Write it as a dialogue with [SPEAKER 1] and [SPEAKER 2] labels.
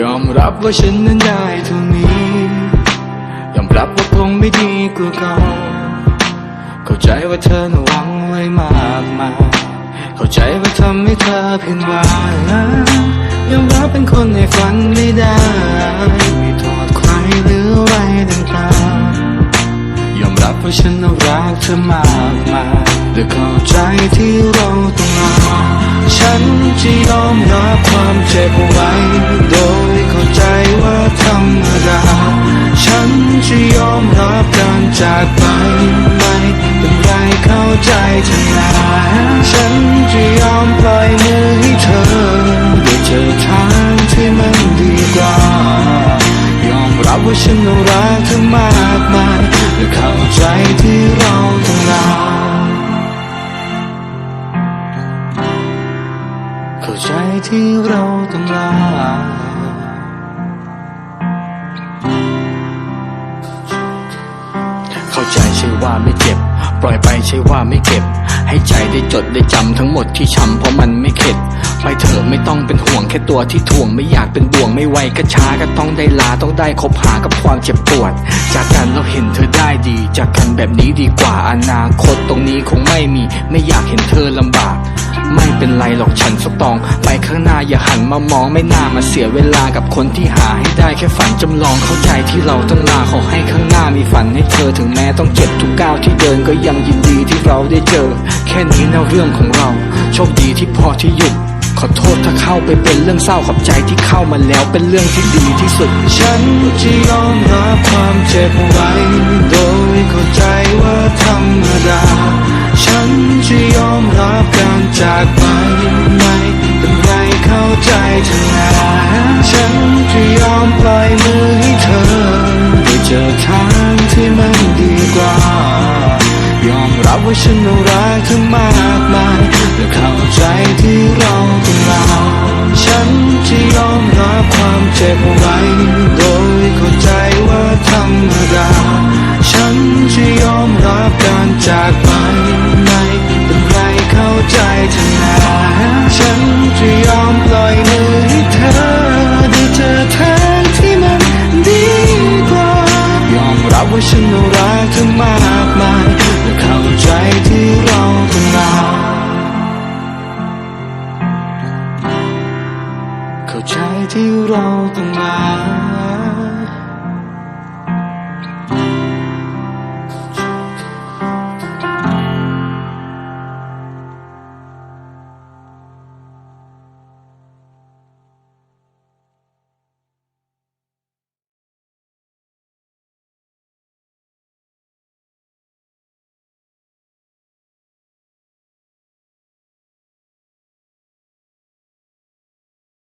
[SPEAKER 1] ยอมรับว่าฉันนั้นได้เท่านี้ ยอมรับว่าคงไม่ดีกว่าเก่าเข้าใจว่าเธอน่ะหวังไว้มากมายเข้าใจว่าทำให้เธอผิดหวังยอมรับเป็นคนในฝันไม่ได้ไม่โทษใครหรืออะไรต่างๆยอมรับว่าฉันรักเธอมากมายและเข้าใจที่เราต้องลา ฉันจะยอมรับความเจ็บไว้ โดยเข้าใจว่าธรรมดา ฉันจะยอมรับการจากไปไม่เป็นไรเข้าใจเธอนาฉันจะยอมปล่อยมือให้เธอได้เจอทางที่มันดีกว่า ยอมรับว่าฉัน เข้าใจที่เราต้องลาเข้าใจใช่ว่าไม่เจ็บ ปล่อยไปใช่ว่าไม่เก็บ ให้ใจได้จดได้จำทั้งหมดที่ช้ำเพราะมันไม่เข็ดไปเถอะไม่ต้องเป็นห่วงแค่ตัวที่ถ่วงไม่อยากเป็นบ่วงไม่ไหวก็ช้าก็ต้องได้ลาต้องได้คบหากับความเจ็บปวด จากกันเราเห็นเธอได้ดี จากกันแบบนี้ดีกว่าอนาคตตรงนี้คงไม่มี ไม่อยากเห็นเธอลำบาก ไม่เป็นไรหรอกฉันสตอง ไปข้างหน้าอย่าหันมามองไม่น่ามาเสียเวลากับคนที่หาให้ได้แค่ฝันจำลองเข้าใจที่เราต้องลาขอให้ข้างหน้ามีฝันให้เธอถึงแม้ต้องเจ็บทุกก้าวที่เดินก็ยังยินดีที่เราได้เจอ แค่นี้นะเรื่องของเรา โชคดีที่พอที่หยุดขอโทษถ้าเข้าไปเป็นเรื่องเศร้าขอบใจที่เข้ามาแล้วเป็นเรื่องที่ดีที่สุด ฉันจะยอมรับความเจ็บไว้โดยเข้าใจว่าธรรมดา ฉันจะยอม รับการจากไปไม่เป็นไรเข้าใจเธอนะฉันจะยอมปล่อยมือให้เธอได้เจอทางที่มันดีกว่า ยอมรับว่าฉันรักเธอมากมายและเข้าใจที่เราต้องลาฉันจะยอมรับ ว่าฉันรักเธอมากมายและเข้าใจที่เราต้องลาเข้าใจที่เราต้องลา